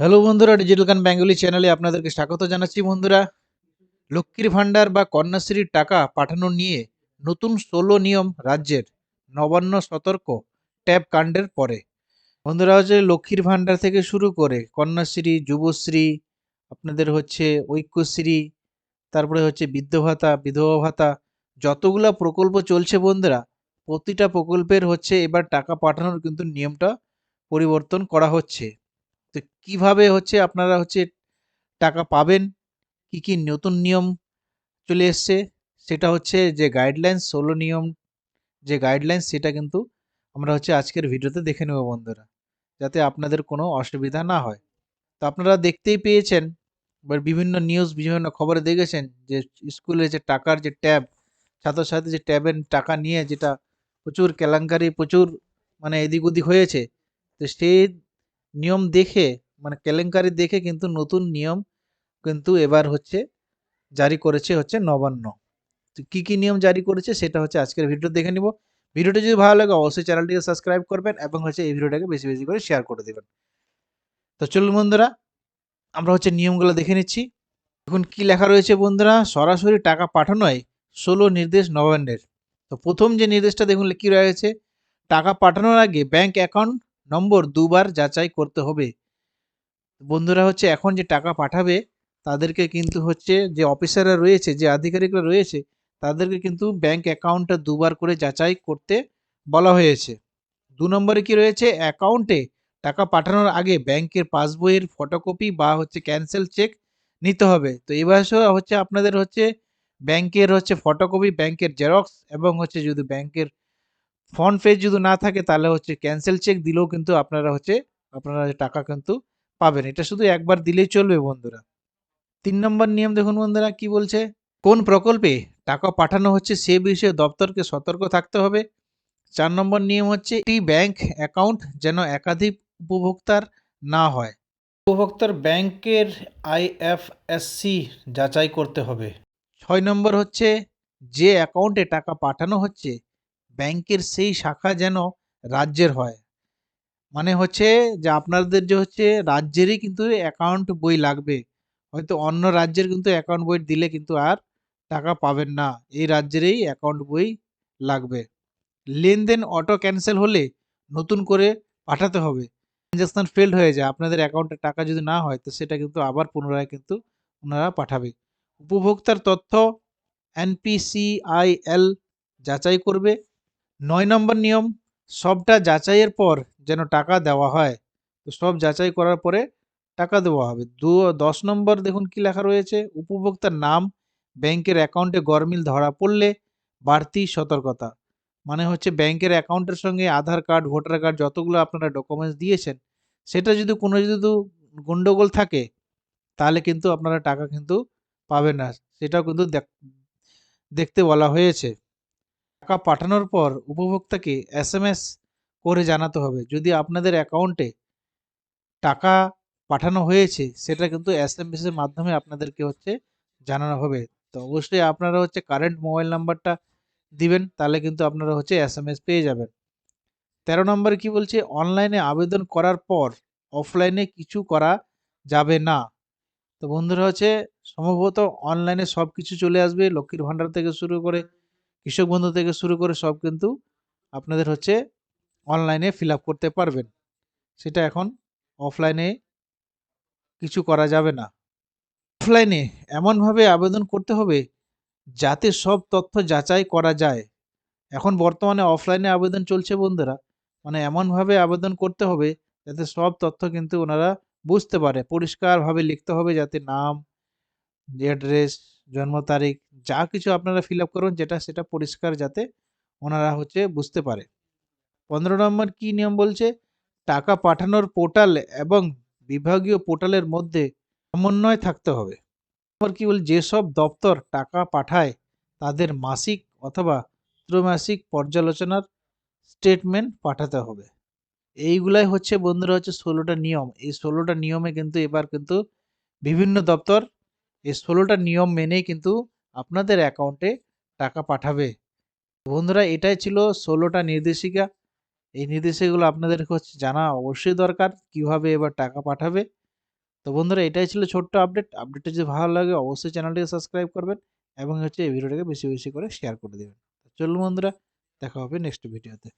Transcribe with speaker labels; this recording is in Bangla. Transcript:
Speaker 1: হ্যালো বন্ধুরা ডিজিটাল গান বেঙ্গলি চ্যানেলে আপনাদেরকে স্বাগত জানাচ্ছি বন্ধুরা। লক্ষ্মীর ভাণ্ডার বা কন্যাশ্রীর টাকা পাঠানো নিয়ে নতুন ষোলো নিয়ম রাজ্যের নবান্ন সতর্ক ট্যাব কাণ্ডের পরে। বন্ধুরা, হচ্ছে লক্ষ্মীর ভাণ্ডার থেকে শুরু করে কন্যাশ্রী, যুবশ্রী, আপনাদের হচ্ছে ঐক্যশ্রী, তারপরে হচ্ছে বৃদ্ধ ভাতা, বিধবা ভাতা, যতগুলা প্রকল্প চলছে বন্ধুরা, প্রতিটা প্রকল্পের হচ্ছে এবার টাকা পাঠানোর কিন্তু নিয়মটা পরিবর্তন করা হচ্ছে। তো কীভাবে হচ্ছে আপনারা হচ্ছে টাকা পাবেন? কি কি নতুন নিয়ম চলে এসছে? সেটা হচ্ছে যে গাইডলাইন্স ষোলো নিয়ম যে গাইডলাইন্স সেটা কিন্তু আমরা হচ্ছে আজকের ভিডিওতে দেখে নেব বন্ধুরা, যাতে আপনাদের কোনো অসুবিধা না হয়। তো আপনারা দেখতেই পেয়েছেন বা বিভিন্ন নিউজ বিভিন্ন খবরে দেখেছেন যে স্কুলে যে টাকার যে ট্যাব ছাত্রছাত্রী যে ট্যাবের টাকা নিয়ে যেটা প্রচুর কেলাঙ্কারি, প্রচুর মানে এদিক ওদিক হয়েছে, তো সেই নিয়ম দেখে মানে কেলেঙ্কারি দেখে কিন্তু নতুন নিয়ম কিন্তু এবার হচ্ছে জারি করেছে হচ্ছে নবান্ন। তো কী কী নিয়ম জারি করেছে সেটা হচ্ছে আজকের ভিডিও দেখে নিব। ভিডিওটি যদি ভালো লাগে অবশ্যই চ্যানেলটিকে সাবস্ক্রাইব করবেন এবং হচ্ছে এই ভিডিওটাকে বেশি বেশি করে শেয়ার করে দেবেন। তো চলুন বন্ধুরা, আমরা হচ্ছে নিয়মগুলো দেখে নিচ্ছি। এখন কি লেখা রয়েছে বন্ধুরা? সরাসরি টাকা পাঠানোয় ষোলো নির্দেশ নবান্নের। তো প্রথম যে নির্দেশটা দেখুন, কি রয়েছে? টাকা পাঠানোর আগে ব্যাংক অ্যাকাউন্ট নম্বর দুবার যাচাই করতে হবে। বন্ধুরা হচ্ছে, এখন যে টাকা পাঠাবে, তাদেরকে কিন্তু হচ্ছে, যে অফিসাররা রয়েছে, যে আধিকারিকরা রয়েছে, তাদেরকে কিন্তু ব্যাংক অ্যাকাউন্টটা দুবার করে যাচাই করতে বলা হয়েছে। দু নম্বরে কি রয়েছে? অ্যাকাউন্টে টাকা পাঠানোর আগে ব্যাংকের পাসবইয়ের ফটোকপি বা হচ্ছে ক্যান্সেল চেক নিতে হবে। তো এবার হচ্ছে, আপনাদের হচ্ছে, ব্যাংকের হচ্ছে ফটোকপি, ব্যাংকের জেরক্স এবং হচ্ছে যদি ব্যাংকের ফ্রন্ট পেজ যদি না থাকে, তাহলে হচ্ছে ক্যান্সেল চেক দিলেও কিন্তু আপনারা হচ্ছে, আপনারা টাকা কিন্তু পাবেন। এটা শুধু একবার দিলেই চলবে বন্ধুরা। তিন নম্বর নিয়ম দেখুন বন্ধুরা, কি বলছে? কোন প্রকল্পে টাকা পাঠানো হচ্ছে, সে বিষয়ে দপ্তরকে সতর্ক থাকতে হবে। চার নম্বর নিয়ম হচ্ছে, একটি ব্যাংক অ্যাকাউন্ট যেন একাধিক উপভোক্তার না হয়। উপভোক্তার ব্যাংকের আইএফএসসি যাচাই করতে হবে। ছয় নম্বর হচ্ছে, যে অ্যাকাউন্টে টাকা পাঠানো হচ্ছে ব্যাংকের সেই শাখা যেন রাজ্যের হয়। মানে হচ্ছে যে আপনাদের যে হচ্ছে রাজ্যেরই কিন্তু অ্যাকাউন্ট বই লাগবে। হয়তো অন্য রাজ্যের কিন্তু অ্যাকাউন্ট বই দিলে কিন্তু আর টাকা পাবেন না। এই রাজ্যেরই অ্যাকাউন্ট বই লাগবে। লেনদেন অটো ক্যান্সেল হলে নতুন করে পাঠাতে হবে। ট্রানজ্যাকশন ফেল্ড হয়ে যায়। আপনাদের অ্যাকাউন্টে টাকা যদি না হয়, তো সেটা কিন্তু আবার পুনরায় কিন্তু ওনারা পাঠাবে। উপভোক্তার তথ্য এনপিসিআইএল যাচাই করবে। নয় নম্বর নিয়ম, সবটা যাচাইয়ের পর যেন টাকা দেওয়া হয়। তো সব যাচাই করার পরে টাকা দেওয়া হবে। দু, দশ নম্বর দেখুন কি লেখা রয়েছে, উপভোক্তার নাম, ব্যাংকের অ্যাকাউন্টে গরমিল ধরা পড়লে বাড়তি সতর্কতা। মানে হচ্ছে ব্যাংকের অ্যাকাউন্টের সঙ্গে আধার কার্ড, ভোটার কার্ড যতগুলো আপনারা ডকুমেন্টস দিয়েছেন, সেটা যদি কোনো যদি গণ্ডগোল থাকে, তাহলে কিন্তু আপনারা টাকা কিন্তু পাবেন না। সেটাও কিন্তু দেখতে বলা হয়েছে। টাকা পাঠানোর পর উপভোক্তাকে এস করে জানাতে হবে। যদি আপনাদের অ্যাকাউন্টে টাকা পাঠানো হয়েছে, সেটা কিন্তু এস এম এর মাধ্যমে আপনাদেরকে হচ্ছে জানানো হবে। তো অবশ্যই আপনারা হচ্ছে কারেন্ট মোবাইল নাম্বারটা দিবেন, তাহলে কিন্তু আপনারা হচ্ছে এস এম এস পেয়ে যাবেন। তেরো নম্বরে কি বলছে? অনলাইনে আবেদন করার পর অফলাইনে কিছু করা যাবে না। তো বন্ধুরা হচ্ছে, সম্ভবত অনলাইনে সব কিছু চলে আসবে, লক্ষ্মীর ভাণ্ডার থেকে শুরু করে কৃষক বন্ধু থেকে শুরু করে সব কিন্তু আপনাদের হচ্ছে অনলাইনে ফিল করতে পারবেন। সেটা এখন অফলাইনে কিছু করা যাবে না। অফলাইনে এমনভাবে আবেদন করতে হবে যাতে সব তথ্য যাচাই করা যায়। এখন বর্তমানে অফলাইনে আবেদন চলছে বন্ধুরা মানে এমনভাবে আবেদন করতে হবে যাতে সব তথ্য কিন্তু ওনারা বুঝতে পারে, পরিষ্কারভাবে লিখতে হবে যাতে নাম অ্যাড্রেস জন্ম তারিখ, যা কিছু আপনারা ফিল আপ করুন, যেটা সেটা পরিষ্কার যাতে ওনারা হচ্ছে বুঝতে পারে। পনেরো নম্বর কি নিয়ম বলছে? টাকা পাঠানোর পোর্টাল এবং বিভাগীয় পোর্টালের মধ্যে সমন্বয় থাকতে হবে। আবার কি বল যেসব দপ্তর টাকা পাঠায়, তাদের মাসিক অথবা ত্রৈমাসিক পর্যালোচনার স্টেটমেন্ট পাঠাতে হবে। এইগুলাই হচ্ছে বন্ধুরা হচ্ছে ষোলোটা নিয়ম। এই ষোলোটা নিয়মে কিন্তু এবার কিন্তু বিভিন্ন দপ্তর এই ষোলোটা নিয়ম মেনেই কিন্তু আপনাদের অ্যাকাউন্টে টাকা পাঠাবে। বন্ধুরা, এটাই ছিল ষোলোটা নির্দেশিকা। এই নির্দেশিকাগুলো আপনাদের হচ্ছে জানা অবশ্যই দরকার, কীভাবে এবার টাকা পাঠাবে। তো বন্ধুরা, এটাই ছিল ছোট্ট আপডেট আপডেটটা যদি ভালো লাগে, অবশ্যই চ্যানেলটিকে সাবস্ক্রাইব করবেন এবং হচ্ছে এই ভিডিওটাকে বেশি বেশি করে শেয়ার করে দেবেন। চলুন বন্ধুরা, দেখা হবে নেক্সট ভিডিওতে